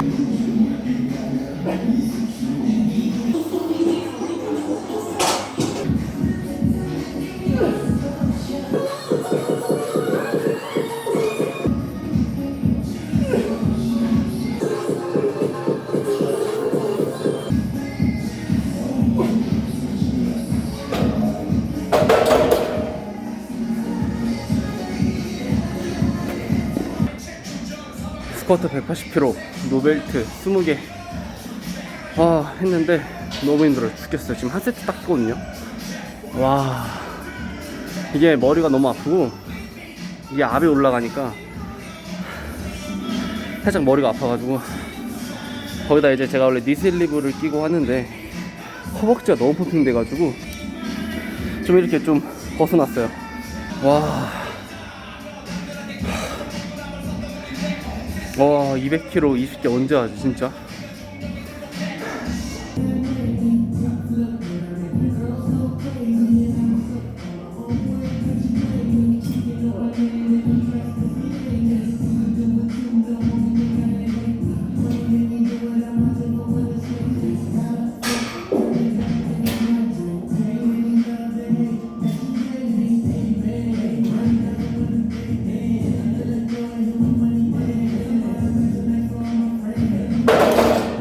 Yeah. 스쿼트 180kg, 노벨트 20개. 와 했는데 너무 힘들어요. 죽겠어요. 지금 한 세트 딱 했거든요. 와. 이게 머리가 너무 아프고 이게 압이 올라가니까 살짝 머리가 아파가지고 거기다 이제 제가 원래 니슬리브를 끼고 하는데 허벅지가 너무 포핑 돼가지고 좀 이렇게 좀 벗어났어요. 와 와 200kg 20개 언제 하지 진짜